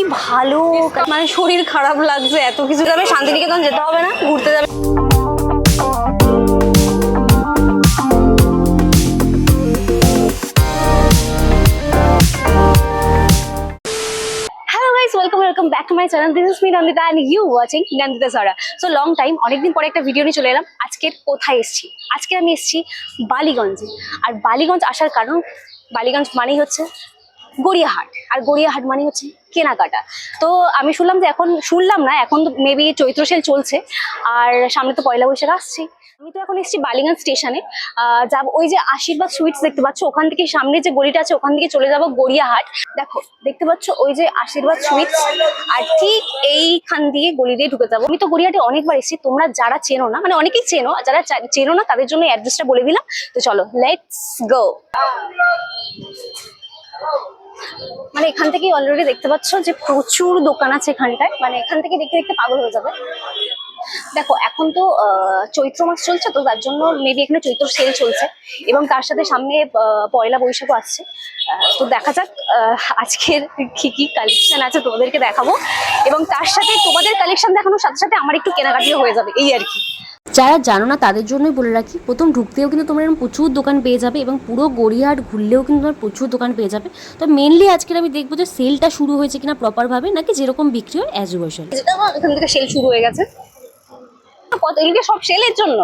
কি ভালো। মানে শরীর খারাপ লাগছে, এত কিছু যাবে, শান্তিনিকেতন যেতে হবে না, ঘুরতে যাবে। মাই ইউ ওয়াচিং সারা সো লং টাইম অনেকদিন পরে একটা ভিডিও নিয়ে চলে এলাম। কোথায় এসেছি? আজকে আমি এসেছি বালিগঞ্জে। আর বালিগঞ্জ আসার কারণ, বালিগঞ্জ মানেই হচ্ছে গড়িয়াহাট। আর গড়িয়াহাট মানে হচ্ছে কেনাকাটা। তো আমি শুনলাম যে এখন, শুনলাম না, এখন তো মেবি চৈত্র সেল চলছে। আর সামনে তো পয়লা বৈশাখ আসছে। আমি তো এখন এসেছি বালিগঞ্জ স্টেশনে। যাব, ওই যে আশীর্বাদ সুইটস দেখতে পাচ্ছ, ওখান থেকে সামনে যে গলিটা আছে, ওখান থেকে চলে যাব গড়িয়াহাট। দেখো, দেখতে পাচ্ছ ওই যে আশীর্বাদ সুইটস, আর ঠিক এইখান দিয়ে গলি দিয়ে ঢুকে যাব। আমি তো গড়িয়াহাটে অনেকবার এসেছি, তোমরা যারা চেনো না মানে অনেকেই চেনো, যারা চেনো না, তাদের জন্য অ্যাড্রেসটা বলে দিলাম। তো চলো লেটস গো মানে এখান থেকে অলরেডি দেখতে পাচ্ছ যে প্রচুর দোকান আছে এখানটায়। মানে এখান থেকে দেখতে দেখতে পাগল হয়ে যাবে। দেখো এখন তো আহ, চৈত্র মাস চলছে তো তার জন্য মেবি এখানে চৈত্র সেল চলছে এবং তার সাথে সামনে পয়লা বৈশাখও আসছে। তো দেখা যাক আজকের কি কি কালেকশন আছে তোমাদেরকে দেখাবো। এবং তার সাথে তোমাদের কালেকশন দেখানোর সাথে সাথে আমার একটু কেনাকাটিও হয়ে যাবে এই আর কি। যারা জানো না তাদের জন্যই বলে রাখি প্রথম ঢুকতেও কিন্তু তোমরা এরকম প্রচুর দোকান পেয়ে যাবে এবং পুরো গড়িয়াহাট ঘুরলেও কিন্তু তোমার প্রচুর দোকান পেয়ে যাবে। তো মেনলি আজকের আমি দেখব যে সেলটা শুরু হয়েছে কিনা প্রপারভাবে নাকি যেরকম বিক্রি হয় অ্যাজ ইউজুয়াল যেটা এখান থেকে সেল শুরু হয়ে গেছে। কত? এগুলো সব সেলের জন্য।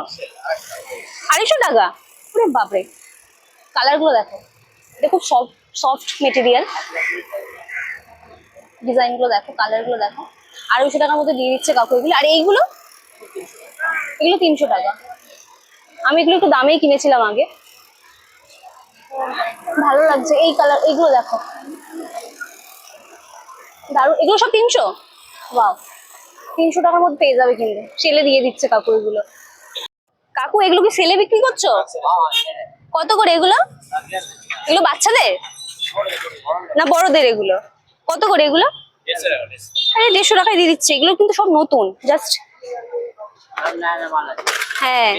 আড়াইশো টাকা? ওরে বাপরে। কালারগুলো দেখো। এটা খুব সফট সফট মেটেরিয়াল ডিজাইনগুলো দেখো, কালারগুলো দেখো। আড়াইশো টাকার মধ্যে দিয়ে দিচ্ছে কাকু এগুলো। আর এইগুলো? এগুলো তিনশো টাকা। আমি এগুলো একটু দামেই কিনেছিলাম আগে। ভালো লাগছে। এই কালার এইগুলো দেখো। দারুণ। এগুলো সব তিনশো? বাহ তিনশো টাকার মধ্যে পেয়ে যাবে কিন্তু। সেলে দিয়ে দিচ্ছে কাকু এগুলো। কাকু, এগুলো কি সেলে বিক্রি করছ? কত করে এগুলো? এগুলো বাচ্চাদের? না বড়দের এগুলো? কত করে এগুলো? আরে দেড়শো টাকায় দিয়ে দিচ্ছে। এগুলো কিন্তু সব নতুন। জাস্ট হ্যাঁ।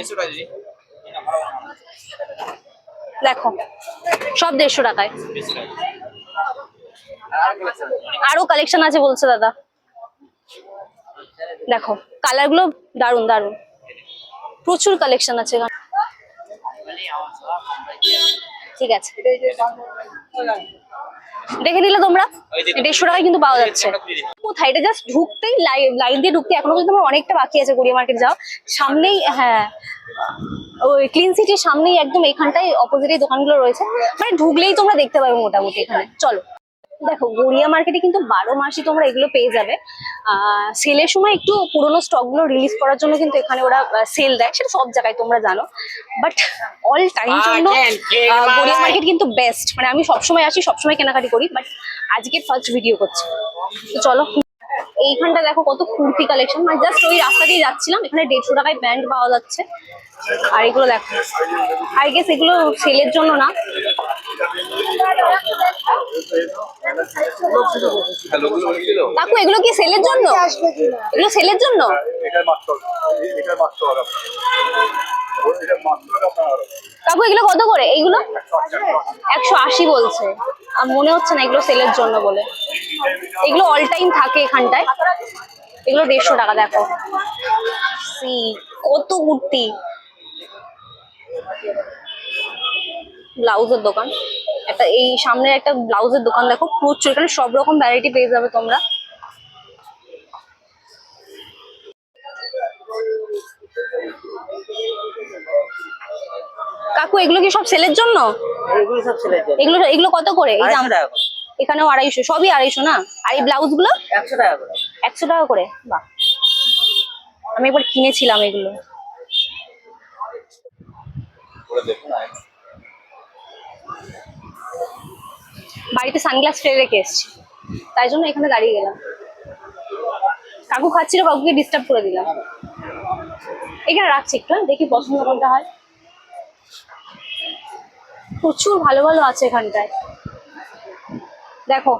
দেখো, সব দেড়শো টাকায়। আরও কালেকশন আছে বলছে দাদা। দেখো কালারগুলো দারুণ দারুণ প্রচুর কালেকশন আছে এখানে। ঠিক আছে। দেখে নিলে তোমরা? দেড়শো টাকায় কিন্তু পাওয়া যাচ্ছে। কোথায়? এটা জাস্ট ঢুকতেই লাইন দিয়ে ঢুকতে। এখনও কিন্তু আমার অনেকটা বাকি আছে গড়িয়া মার্কেট যাও। সামনেই হ্যাঁ। ওই ক্লিন সিটির সামনেই একদম এখানটায় অপোজিটে দোকানগুলো রয়েছে। মানে ঢুকলেই তোমরা দেখতে পাবে মোটামুটি এখানে। চলো। দেখো গড়িয়া মার্কেটে কিন্তু বারো মাসই তোমরা এগুলো পেয়ে যাবে। সেলের সময় একটু পুরোনো স্টকগুলো রিলিজ করার জন্য কিন্তু এখানে ওরা সেল দেয়। সেটা সব জায়গায় তোমরা জানো। বাট অল টাইম জন্য গড়িয়া মার্কেট কিন্তু বেস্ট মানে আমি সবসময় আসি সবসময় কেনাকাটি করি বাট আজকে ফার্স্ট ভিডিও করছি। তো চলো এইখানটা দেখো কত কুর্তি কালেকশন মানে জাস্ট ওই রাস্তা দিয়ে যাচ্ছিলাম এখানে দেড়শো টাকায় ব্যান্ড পাওয়া যাচ্ছে। আর এগুলো দেখো। আই গেস এগুলো সেলের জন্য না। কাকু এগুলো কি সেলের জন্য? এগুলো সেলের জন্য? কাকু এগুলো কত করে? এইগুলো একশো আশি বলছে। আর মনে হচ্ছে না এগুলো সেলের জন্য বলে। এগুলো অল টাইম থাকে এখানটায়। এগুলো দেড়শো টাকা দেখো। সি কত কুর্তি ব্লাউজের দোকান। একটা এই সামনে একটা ব্লাউজের দোকান দেখো প্রচুর। এখানে সব রকম ভ্যারাইটি পেয়ে যাবে তোমরা। কাকু এগুলো কি সব সেলের জন্য? এগুলো সব এগুলো এগুলো কত করে? এই এখানেও আড়াইশো সবই আড়াইশো না? আর এই ব্লাউজগুলো একশো টাকা করে। একশো টাকা করে? বাহ। আমি একবার কিনেছিলাম এগুলো। বাড়িতে সানগ্লাস ফেলে রেখে এসেছি। তাই জন্য এখানে দাঁড়িয়ে গেলাম। কাকু খাচ্ছিল কাকুকে ডিস্টার্ব করে দিলাম। এখানে রাখছি একটু হ্যাঁ? দেখি পছন্দ কোনটা হয়। প্রচুর ভালো ভালো আছে এখানটায়। দেখো।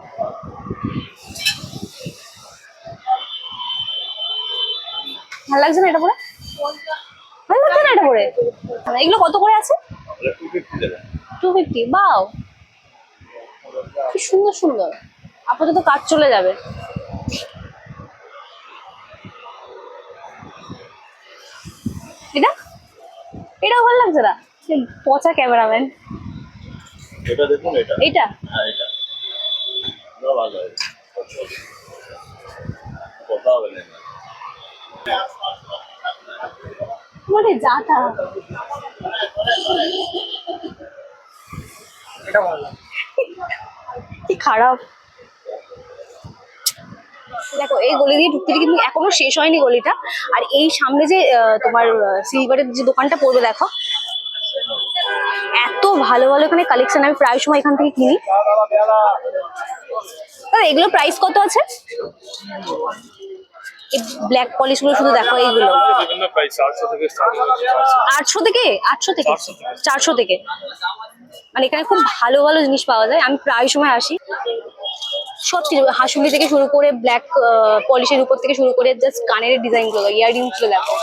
ভালো লাগছে না এটা পরে? ভালো লাগছে না এটা পরে? এগুলো কত করে আছে? টু ফিফটি বাও। কি সুন্দর সুন্দর। আপাতত কাজ চলে যাবে। এটা? এটাও ভালো লাগছে না? পচা ক্যামেরাম্যান। এটা দেখুন এটা। হ্যাঁ, এটা মানে যাতা কি খারাপ। দেখো এই গলি দিয়ে ঢুকতে কিন্তু এখনও শেষ হয়নি গলিটা। আর এই সামনে যে তোমার সিলভারের যে দোকানটা পড়বে দেখো। এত ভালো ভালো এখানে কালেকশন আমি প্রায় সময় এখান থেকে কিনি। দাদা এগুলো প্রাইস কত আছে? এই ব্ল্যাক পলিশগুলো শুধু দেখো এইগুলো। আটশো থেকে আটশো থেকে। চারশো থেকে? মানে এখানে খুব ভালো ভালো জিনিস পাওয়া যায়। আমি প্রায় সময় আসি। সব কিছু হাসুলি থেকে শুরু করে ব্ল্যাক পলিশের উপর থেকে শুরু করে জাস্ট কানের ডিজাইনগুলো ইয়াররিংসগুলো দেখো।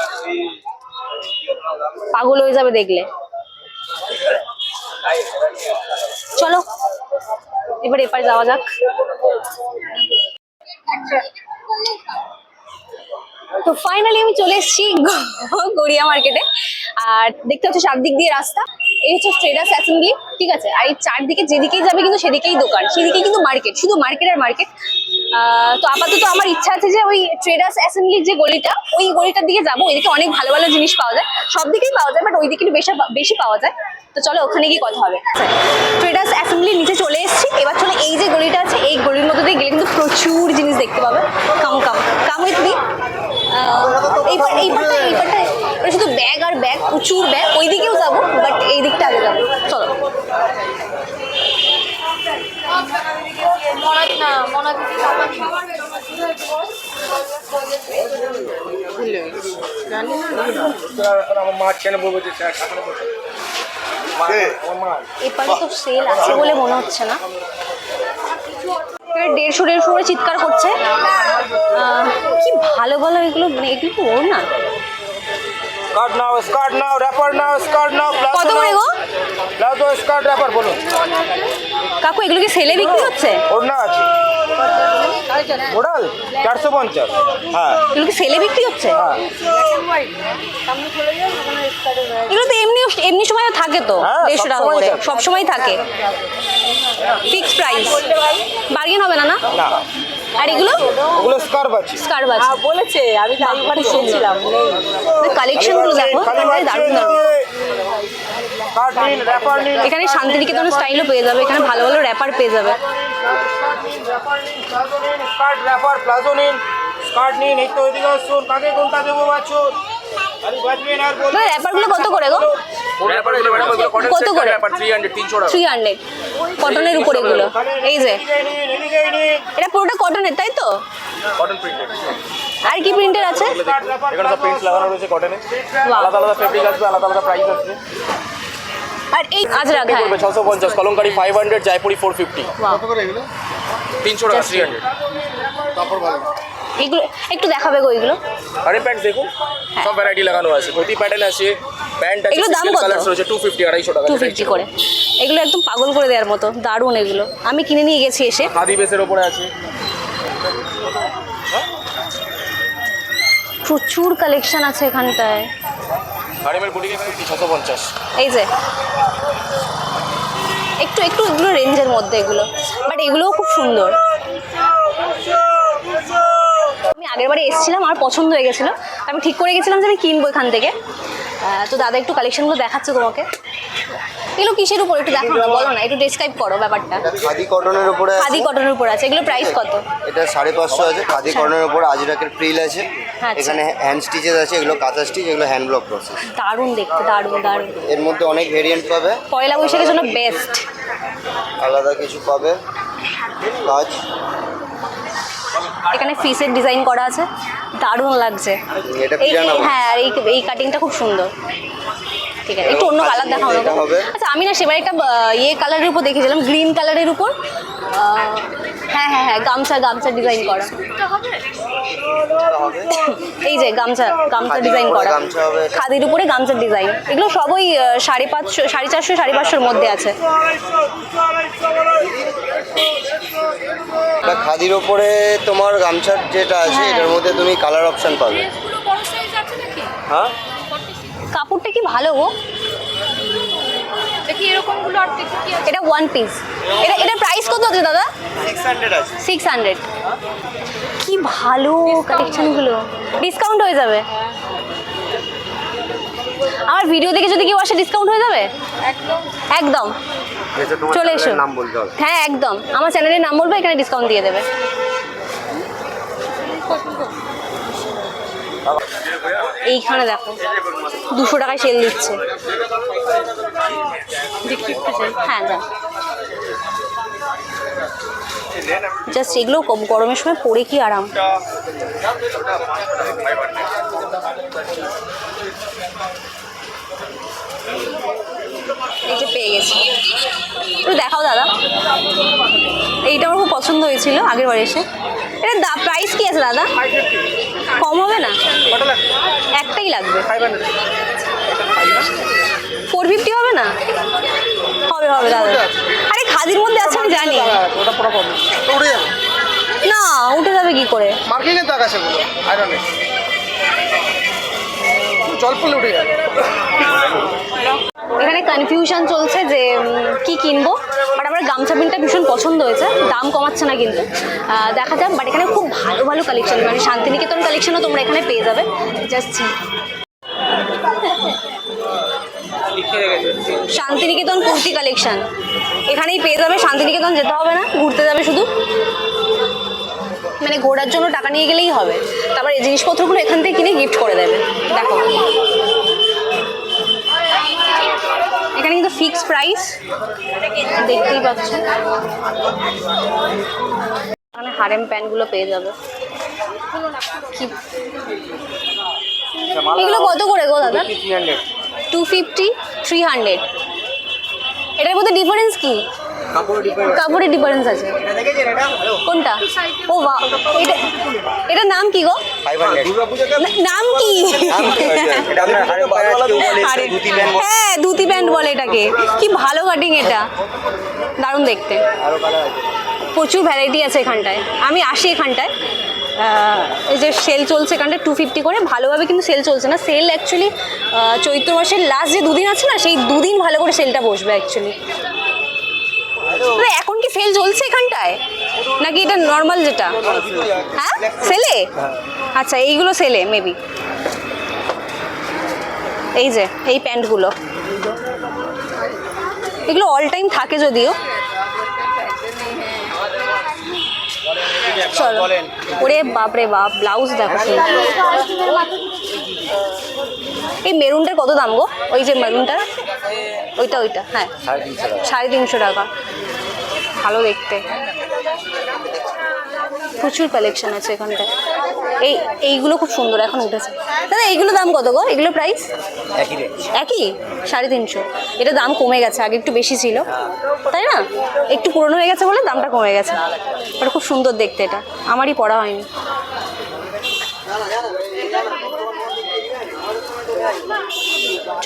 পাগল হয়ে যাবে দেখলে। চলো, এবার এপারে যাওয়া যাক। তো ফাইনালি আমি চলে এসেছি গড়িয়া মার্কেটে আর দেখতে হচ্ছে চারদিক দিয়ে রাস্তা। এই হচ্ছে ট্রেডার্স অ্যাসেম্বলি ঠিক আছে? আর এই চারদিকে যেদিকেই যাবে কিন্তু সেদিকেই দোকান, সেদিকেই কিন্তু মার্কেট শুধু মার্কেট আর মার্কেট তো আপাতত আমার ইচ্ছা আছে যে ওই ট্রেডার্স অ্যাসেম্বলির যে গলিটা, ওই গলিটার দিকে যাব। ওইদিকে অনেক ভালো ভালো জিনিস পাওয়া যায়। সব দিকেই পাওয়া যায় বাট ওই দিকে বেশি পাওয়া যায়। তো চলো ওখানে গিয়ে কথা হবে। ট্রেডার্স অ্যাসেম্বলির নিচে চলে এসেছি। এবার চলো এই যে গলিটা আছে, এই গলির মধ্যে দিয়ে গেলে কিন্তু প্রচুর জিনিস দেখতে পাবে। কাম কাম। কাম উইথ মি এইবার এইবারটা এইবারটা এটা শুধু ব্যাগ আর ব্যাগ প্রচুর ব্যাগ ওই দিকেও যাব বাট এই দিকটা আগে যাব। চলো। আমার কেন বলব যে এপারে তো সেল আছে বলে মনে হচ্ছে না। এবার দেড়শো দেড়শো করে চিৎকার করছে। কি ভালো ভালো এগুলো মানে এগুলো তো ওর না। স্কার্ট নাও স্কার্ট নাও র্যাপার নাও স্কার্ট নাও কত করে গো? প্লাজো স্কার্ট র্যাপার বলুন। কাকু এগুলো কি সেলে বিক্রি হচ্ছে? ওড়না আছে। ওড়াল চারশো পঞ্চাশ। হ্যাঁ। এগুলো কি সেলে বিক্রি হচ্ছে? হ্যাঁ। এগুলো তো এমনি এমনি সময় থাকে তো হ্যাঁ, দেড়শো টাকা করে থাকে। সব সময় থাকে। ফিক্স প্রাইস বার্গেন হবে না না? আর এগুলো? ওগুলো স্কার্ফ আছে। স্কার্ভ আছে। বলেছে আমি শুনছিলাম কালেকশনগুলো দেখো দারুণ দারুণ। স্কার্ট নিন র্যাপার নিন এখানে শান্তিনিকেতনের স্টাইলও পেয়ে যাবে এখানে ভালো ভালো র্যাপার পেয়ে যাবে। স্কার্ট র্যাপার প্লাজো নিন স্কার্ট নিন এই তো কাকে কোনটা দেবো বাছুন কত করে গো? কত করে? থ্রি হান্ড্রেড কটনের উপর এগুলো। এই যে। এটা পুরোটা কটনের তাই তো? কটন প্রিন্টেড আর কি প্রিন্টের আছে? এখানে সব প্রিন্টস লাগানো রয়েছে কটনে আলাদা আলাদা ফেব্রিক আসবে আলাদা আলাদা প্রাইস আসবে। আর এই আজরাক হ্যাঁ। পড়বে ছশো পঞ্চাশ Kalamkari five hundred Jaipuri four fifty বাহ। তিনশো টাকা থ্রি হান্ড্রেড এগুলো একটু দেখাবে গো এগুলো। আরে প্যান্ট দেখুন সব ভ্যারাইটি লাগানো আছে। ধুতি প্যাটার্ন আছে প্যান্ট আছে এগুলোর দাম কত? রয়েছে টু ফিফটি আড়াইশো টাকা। টু ফিফটি করে। এগুলো একদম পাগল করে দেওয়ার মতো দারুণ এগুলো। আমি কিনে নিয়ে গেছি এসে। খাদি বেসের ওপরে আছে। প্রচুর কালেকশন আছে এখানটায়। হারিমের পঞ্চাশ এই যে। একটু একটু এগুলো রেঞ্জের মধ্যে এগুলো। বাট এগুলোও খুব সুন্দর। আমি আগের বারে এসেছিলাম, আমার পছন্দ হয়ে গেছিল। আমি ঠিক করে গেছিলাম যে আমি কিনবো এখান থেকে। তো দাদা একটু কালেকশনগুলো দেখাচ্ছে তোমাকে। এগুলো কিসের উপর? একটু দেখো না বলো না একটু ডেসক্রাইব করো ব্যাপারটা। খাদি কটনের উপরে আছে। খাদি কটনের উপর আছে এগুলো প্রাইস কত? এটা সাড়ে পাঁচশো আছে খাদি কটনের উপরে আজরাকের প্রিল আছে। আচ্ছা। এখানে হ্যান্ড স্টিচেস আছে এগুলো কাঁথা স্টিচ এগুলো হ্যান্ড ব্লক প্রসেস দারুণ দেখতে দারুণ দারুণ। এর মধ্যে অনেক ভেরিয়েন্ট পাবে। পয়লা বৈশাখের জন্য বেস্ট আলাদা কিছু পাবে। কাজ। এখানে ফিসের ডিজাইন করা আছে। দারুণ লাগছে। হ্যাঁ এই এই কাটিংটা খুব সুন্দর। ঠিক আছে একটু অন্য কালার দেখাও এটা হবে। আচ্ছা আমি না সেবার একটা ইয়ে কালারের উপর দেখেছিলাম গ্রিন কালারের উপর। হ্যাঁ হ্যাঁ হ্যাঁ গামছা গামছা ডিজাইন করা। এই যে গামছা গামছা ডিজাইন করা। গামছা খাদির উপরে গামছার ডিজাইন এগুলো সবই সাড়ে পাঁচশো সাড়ে চারশো সাড়ে পাঁচশোর মধ্যে আছে। খাদির উপরে তোমার গামছার যেটা আছে হ্যাঁ। এটার মধ্যে তুমি কালার অপশন পাবে। হ্যাঁ? কাপড়টা কি ভালো গো? দেখি এরকমগুলো আর দেখি কি আছে। এটা ওয়ান পিস এটা এটা প্রাইস কত আছে দাদা? সিক্স হান্ড্রেড আছে। সিক্স হান্ড্রেড কি ভালো কালেকশনগুলো ডিসকাউন্ট হয়ে যাবে? আমার ভিডিও দেখে যদি কেউ আসে ডিসকাউন্ট হয়ে যাবে? একদম। চলে এসো। নাম বলতে হবে। হ্যাঁ একদম। আমার চ্যানেলের নাম বলব এখানে ডিসকাউন্ট দিয়ে দেবে। এইখানে দেখো দুশো টাকায় সেল দিচ্ছে। হ্যাঁ যান জাস্ট এগুলো গরমের সময় পরে কি আরাম? এই পেয়ে গেছি। একটু দেখাও দাদা। এইটা আমার খুব পছন্দ হয়েছিল আগের বার এসে। এটা দা প্রাইস কি আছে দাদা? কম হবে না? একটাই লাগবে। ফোর ফিফটি হবে না? হবে হবে দাদা। আরে খাদির মধ্যে আছে, আমি জানি। না, উঠে যাবে কি করে? মার্কিংয়ের দাগ আছে জল পড়লে উঠে যাবে। এখানে কনফিউশন চলছে যে কি কিনবো? বাট আমার গামছা প্রিন্টটা ভীষণ পছন্দ হয়েছে, দাম কমাচ্ছে না কিন্তু। দেখা যাক বাট এখানে খুব ভালো ভালো কালেকশন মানে শান্তিনিকেতন কালেকশনও তোমরা এখানে পেয়ে যাবে। জাস্ট শান্তিনিকেতন কুর্তি কালেকশন এখানেই পেয়ে যাবে, শান্তিনিকেতন যেতে হবে না, ঘুরতে যাবে শুধু। মানে ঘোরার জন্য টাকা নিয়ে গেলেই হবে। তারপর এই জিনিসপত্রগুলো এখান থেকে কিনে গিফট করে দেবে। দেখো। এখানে কিন্তু ফিক্স প্রাইস দেখতেই পাচ্ছেন। এখানে হারেম প্যান্টগুলো পেয়ে যাবে। কি? এগুলো কত করে গো দাদা? টু ফিফটি থ্রি হান্ড্রেড এটার মধ্যে ডিফারেন্স কি? কাপড়ের ডিফারেন্স আছে। কোনটা? ও বা এটা এটার নাম কি গো? না- নাম কি। হ্যাঁ ধুতি প্যান্ট বলে এটাকে। কি ভালো কাটিং এটা। দারুণ দেখতে। আরও কালার আছে। প্রচুর ভ্যারাইটি আছে এখানটায়। আমি আসি এখানটায়। এই যে সেল চলছে এখানটায় টু ফিফটি করে। ভালোভাবে কিন্তু সেল চলছে না। সেল অ্যাকচুয়ালি চৈত্র মাসের লাস্ট যে দুদিন আছে না সেই দুদিন ভালো করে সেলটা বসবে অ্যাকচুয়ালি এখন কি সেল চলছে এখানটায়? নাকি এটা নর্মাল যেটা? হ্যাঁ? সেলে আচ্ছা এইগুলো সেলে মেবি এই যে এই প্যান্টগুলো। এগুলো অল টাইম থাকে যদিও। চলো। ওরে বাপরে বাপ ব্লাউজ দেখো এই মেরুনটার কত দাম গো? ওই যে মেরুনটার ওইটা ওইটা হ্যাঁ। সাড়ে তিনশো টাকা। সাড়ে তিনশো টাকা। ভালো দেখতে। প্রচুর কালেকশন আছে এখানটায় এই এইগুলো খুব সুন্দর এখন উঠেছে। দাদা এইগুলো দাম কত গো? এগুলো প্রাইস একই সাড়ে তিনশো। এটা দাম কমে গেছে আগে একটু বেশি ছিল। তাই না? একটু পুরনো হয়ে গেছে বলে দামটা কমে গেছে। এটা খুব সুন্দর দেখতে এটা। আমারই পড়া হয়নি।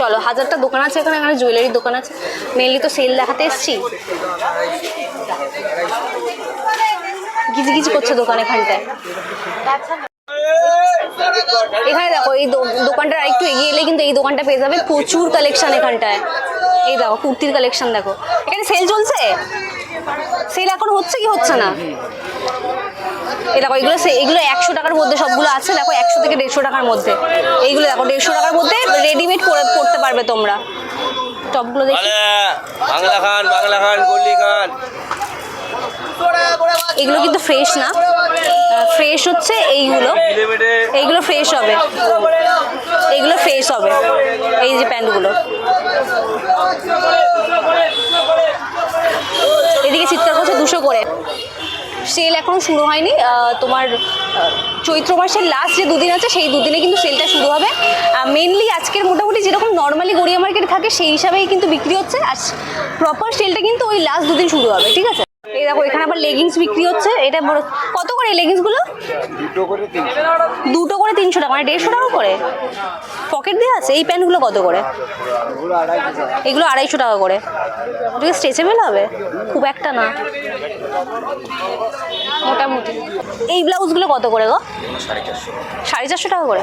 চলো হাজারটা দোকান আছে এখানে এখানে জুয়েলারির দোকান আছে। মেনলি তো সেল দেখাতে এসছি। গিজি গিজি করছে দোকান এখানটায়। এখানে দেখো, এই দোকানটা একটু এগিয়ে এলে কিন্তু এই দোকানটা পেয়ে যাবে প্রচুর কালেকশন এখানটায়। এই দেখো, কুর্তির কালেকশন দেখো। এখানে সেল চলছে? সেল এখন হচ্ছে কি হচ্ছে না? এই দেখো, এগুলো এগুলো একশো টাকার মধ্যে সবগুলো আছে। দেখো, একশো থেকে দেড়শো টাকার মধ্যে। এইগুলো দেখো, দেড়শো টাকার মধ্যে রেডিমেড করে পড়তে পারবে তোমরা। টপগুলো দেখি। বাংলা খান বাংলা খান গল্লি খান। এগুলো কিন্তু ফ্রেশ না। ফ্রেশ হচ্ছে এইগুলো। এইগুলো ফ্রেশ হবে। এইগুলো ফ্রেশ হবে। এই যে প্যান্টগুলো। এদিকে চিৎকার করছে দুশো করে। সেল এখনও শুরু হয়নি। তোমার চৈত্র মাসের লাস্ট যে দুদিন আছে, সেই দুদিনে কিন্তু সেলটা শুরু হবে। মেনলি আজকের মোটামুটি যেরকম নর্মালি গড়িয়া মার্কেট থাকে, সেই হিসাবেই কিন্তু বিক্রি হচ্ছে। আর প্রপার সেলটা কিন্তু ওই লাস্ট দুদিন শুরু হবে, ঠিক আছে? দেখো এখানে আবার লেগিংস বিক্রি হচ্ছে। এটা বড় কত করে লেগিংসগুলো? দুটো করে তিনশো। টাকা মানে দেড়শো টাকা করে? পকেট দেওয়া আছে? এই প্যান্টগুলো কত করে? এগুলো আড়াইশো টাকা। করে। ওটা স্ট্রেচেবল হবে? খুব একটা না। মোটামুটি। এই ব্লাউজগুলো কত করে গো? সাড়ে চারশো। টাকা করে?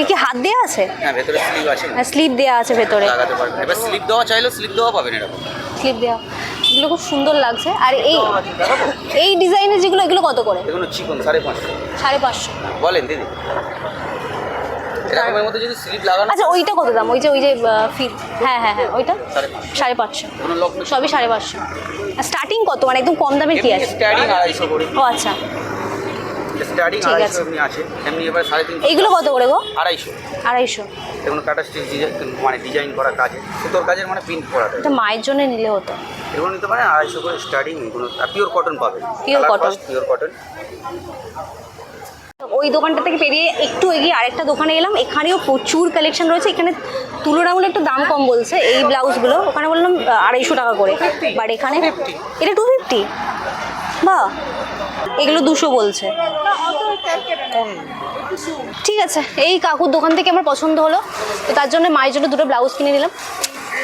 এই কি হাত দেওয়া আছে? হ্যাঁ ভেতরে স্লিভ আছে। হ্যাঁ স্লিপ দেওয়া আছে ভেতরে। লাগাতে পারবেন এবার স্লিপ দেওয়া চাইলেও স্লিপ দেওয়া পাবেন এরকম। স্লিপ দেওয়া এগুলো খুব সুন্দর লাগছে। আর এই এই ডিজাইনের যেগুলো এগুলো কত করে? এগুলো চিকন সাড়ে পাঁচশো। সাড়ে পাঁচশো। বলেন দিদি। এরকমের মধ্যে যদি স্লিপ লাগানো আচ্ছা ওইটা কত দাম? ওই যে ওই যে ফিট হ্যাঁ হ্যাঁ হ্যাঁ ওইটা? সাড়ে পাঁচশো। সবই সাড়ে পাঁচশো। স্টার্টিং কত? মানে একদম কম দামে কি আছে? স্টার্টিং আড়াইশো করে। ও আচ্ছা। স্টার্টিং আড়াইশো আছে। এমনি আছে। এমনি এবার সাড়ে তিনশো এইগুলো কত করে গো? আড়াইশো। আড়াইশো। এগুলো কাটা স্টিচ মানে ডিজাইন করা কাজে। সুতোর কাজের মানে প্রিন্ট করা এটা মায়ের জন্য নিলে হতো। এগুলো নিতে পারেন আড়াইশো করে স্টার্টিং এগুলো পিওর কটন পাবেন Pure cotton। পিওর কটন ওই দোকানটা থেকে পেরিয়ে একটু এগিয়ে আরেকটা দোকানে এলাম। এখানেও প্রচুর কালেকশন রয়েছে। এখানে তুলনামূলক একটু দাম কম বলছে এই ব্লাউজগুলো। ওখানে বললাম আড়াইশো টাকা করে। বাট এখানে এটা টু ফিফটি বা এগুলো দুশো বলছে। ঠিক আছে এই কাকুর দোকান থেকে আমার পছন্দ হলো। তো তার জন্য মায়ের জন্য দুটো ব্লাউজ কিনে নিলাম।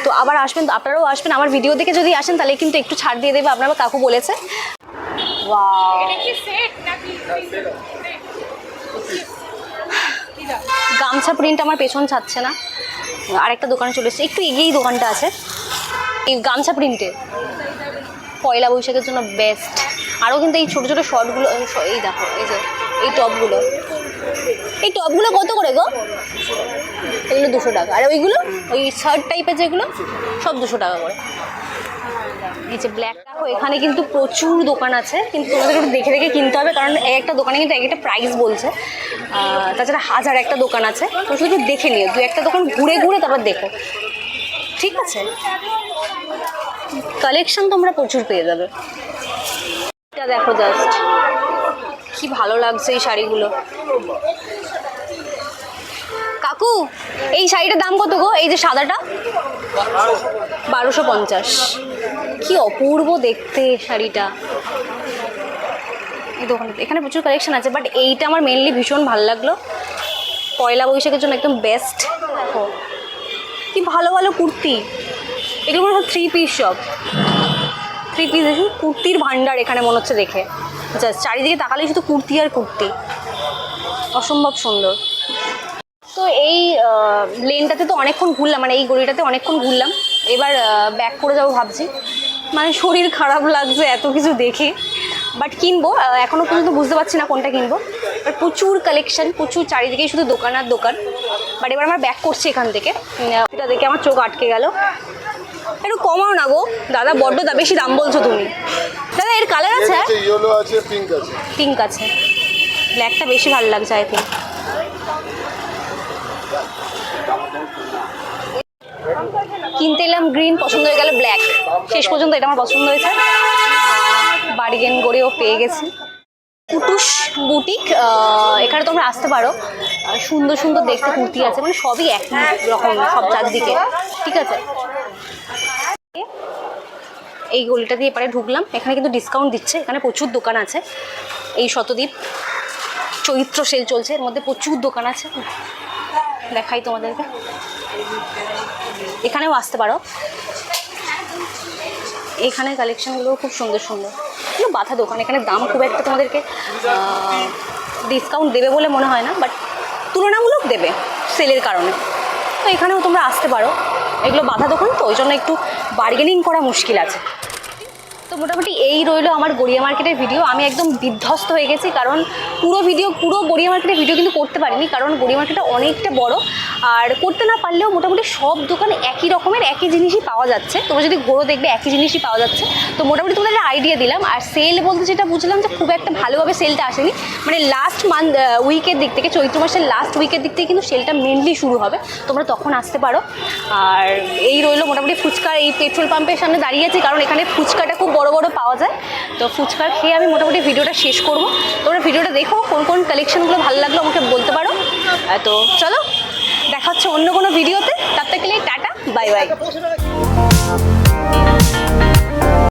তো আবার আসবেন আপনারাও আসবেন। আমার ভিডিও দেখে যদি আসেন তাহলে কিন্তু একটু ছাড় দিয়ে দেবে আপনার কাকু বলেছে। গামছা প্রিন্ট আমার পেছন ছাড়ছে না। আরেকটা দোকানে চলে এসেছে। একটু এগিয়েই দোকানটা আছে। এই গামছা প্রিন্টের পয়লা বৈশাখের জন্য বেস্ট আরও কিন্তু এই ছোটো ছোটো শর্টগুলো এই দেখো, এই যে, এই টপগুলো এই টপগুলো কত করে গো? এগুলো দুশো টাকা। আর ওইগুলো? ওই শার্ট টাইপের যেগুলো, সব দুশো টাকা করে। এই যে ব্ল্যাক দেখো, এখানে কিন্তু প্রচুর দোকান আছে, কিন্তু তোমাদের একটু দেখে দেখে কিনতে হবে, কারণ এক একটা দোকানে কিন্তু এক একটা প্রাইস বলছে। তাছাড়া হাজার একটা দোকান আছে। তো শুধু দেখে নিও, দু একটা দোকান ঘুরে ঘুরে তারপর দেখো। ঠিক আছে? কালেকশন তোমরা প্রচুর পেয়ে যাবে। এটা দেখো জাস্ট কি ভালো লাগছে এই শাড়িগুলো। কাকু, এই শাড়িটার দাম কত গো? এই যে সাদাটা? বারোশো পঞ্চাশ। কি অপূর্ব দেখতে শাড়িটা। এই দোকানে, এখানে প্রচুর কালেকশন আছে বাট এইটা আমার মেনলি ভীষণ ভালো লাগল। পয়লা বৈশাখের জন্য একদম বেস্ট দেখো, কি ভালো ভালো কুর্তি। এগুলো থ্রি পিস সব থ্রি পিস দেখুন, কুর্তির ভান্ডার এখানে মনে হচ্ছে দেখে। জাস্ট চারিদিকে তাকালেই শুধু কুর্তি আর কুর্তি। অসম্ভব সুন্দর। তো এই লেনটাতে তো অনেকক্ষণ ঘুরলাম মানে এই গলিটাতে অনেকক্ষণ ঘুরলাম। এবার ব্যাক করে যাব ভাবছি। মানে শরীর খারাপ লাগছে এত কিছু দেখে। বাট কিনবো এখনও পর্যন্ত বুঝতে পারছি না কোনটা কিনবো। বাট প্রচুর কালেকশন প্রচুর চারিদিকেই শুধু দোকান আর দোকান। বাট এবার আমার ব্যাক করছি এখান থেকে। এটা দেখে আমার চোখ আটকে গেল। একটু কমাও না গো। দাদা বড্ড দা বেশি দাম বলছো তুমি। দাদা এর কালার আছে? ইয়েলো আছে পিঙ্ক আছে। পিঙ্ক আছে। ব্ল্যাকটা বেশি ভালো লাগছে আই থিঙ্ক কিনতে এলাম গ্রিন পছন্দ হয়ে গেল ব্ল্যাক শেষ পর্যন্ত এটা আমার পছন্দ হয়েছে। বার্গেন করেও পেয়ে গেছি। কুটুস বুটিক এখানে তোমরা আসতে পারো। সুন্দর সুন্দর দেখতে কুর্তি আছে মানে সবই একই রকম সব চারদিকে। ঠিক আছে? এই গলিটা দিয়ে এপারে ঢুকলাম। এখানে কিন্তু ডিসকাউন্ট দিচ্ছে। এখানে প্রচুর দোকান আছে। এই শতদ্বীপ চৈত্র সেল চলছে। এর মধ্যে প্রচুর দোকান আছে। দেখাই তোমাদেরকে। এখানেও আসতে পারো। এখানে কালেকশনগুলো খুব সুন্দর সুন্দর। এগুলো বাধা দোকান। এখানে দাম খুব একটা তোমাদেরকে ডিসকাউন্ট দেবে বলে মনে হয় না বাট তুলনামূলক দেবে সেলের কারণে। তো এখানেও তোমরা আসতে পারো। এগুলো বাধা দোকান তো, ওই জন্য একটু বার্গেনিং করা মুশকিল আছে। তো মোটামুটি এই রইল আমার গড়িয়া মার্কেটের ভিডিও আমি একদম বিধ্বস্ত হয়ে গেছি, কারণ পুরো ভিডিও পুরো গড়িয়া মার্কেটের ভিডিও কিন্তু করতে পারিনি, কারণ গড়িয়া মার্কেটটা অনেকটা বড়। আর করতে না পারলেও মোটামুটি সব দোকানে একই রকমের, একই জিনিসই পাওয়া যাচ্ছে। তোমরা যদি ঘোরো দেখবে, একই জিনিসই পাওয়া যাচ্ছে। তো মোটামুটি তোমাদের আইডিয়া দিলাম। আর সেল বলতে যেটা বুঝলাম যে খুব একটা ভালোভাবে সেলটা আসেনি। মানে লাস্ট মান্থ উইকের দিক থেকে, চৈত্র মাসের লাস্ট উইকের দিক থেকে কিন্তু সেলটা মেনলি শুরু হবে। তোমরা তখন আসতে পারো। আর এই রইল মোটামুটি ফুচকা, এই পেট্রোল পাম্পের সামনে দাঁড়িয়ে আছি, কারণ এখানে ফুচকাটা খুব বড় বড় পাওয়া যায়। তো ফুচকা খেয়ে আমি মোটামুটি ভিডিওটা শেষ করব। তোমরা ভিডিওটা দেখো, কোন কোন কালেকশনগুলো ভালো লাগল আমাকে বলতে পারো। তো চলো, দেখা হচ্ছে অন্য কোনো ভিডিওতে তার থেকে টাটা বাই বাই